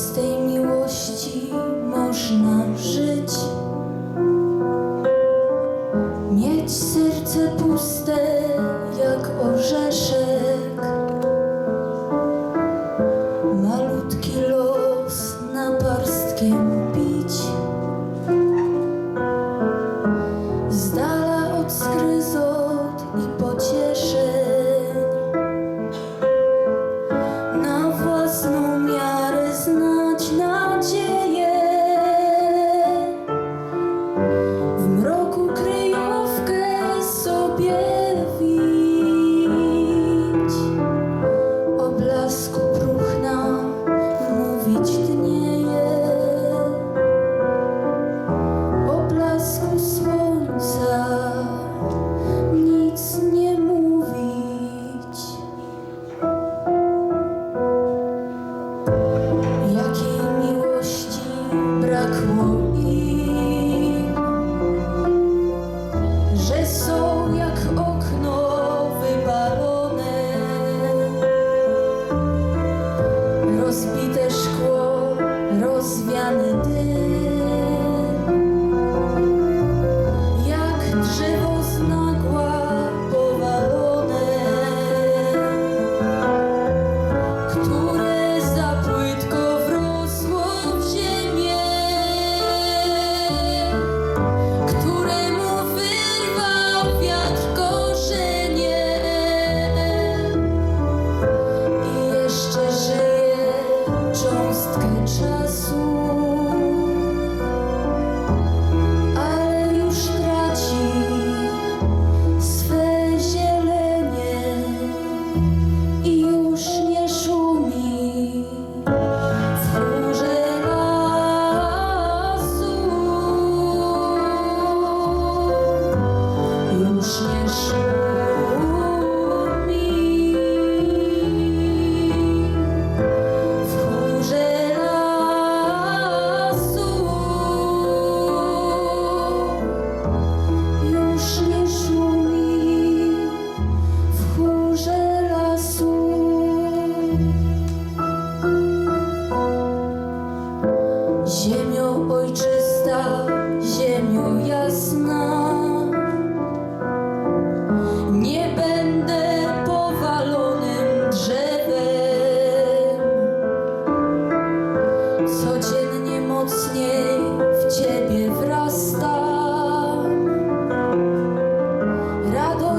bez tej miłości można żyć. Mieć serce puste. W mroku kryjówkę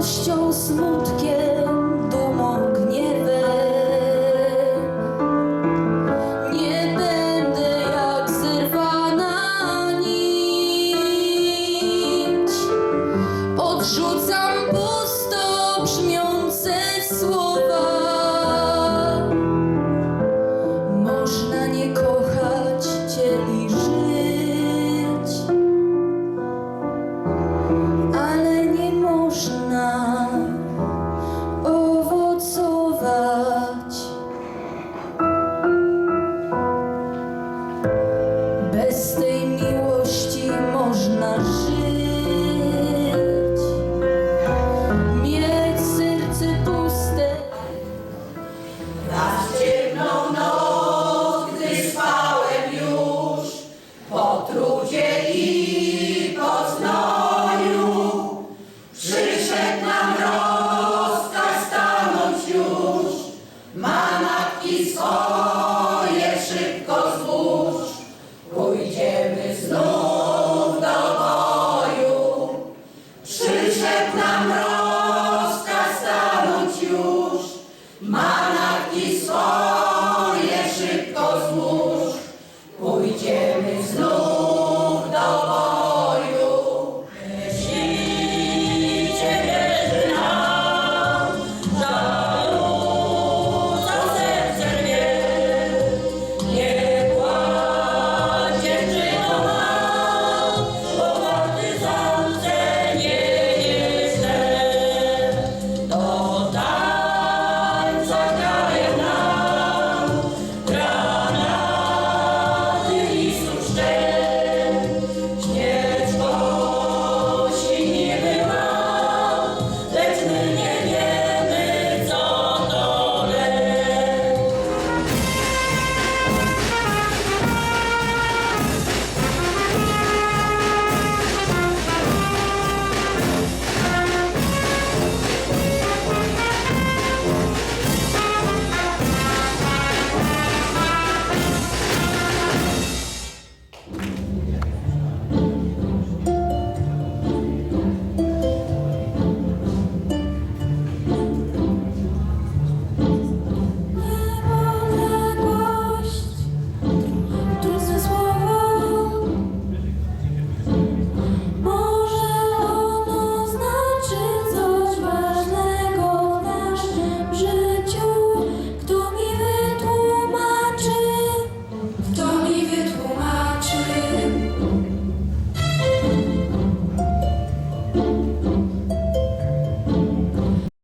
radością, smutkiem, dumą, gniewem. Nie będę jak zerwana nić. Odrzucam pusto brzmiące słowa. Można nie kochać. слух.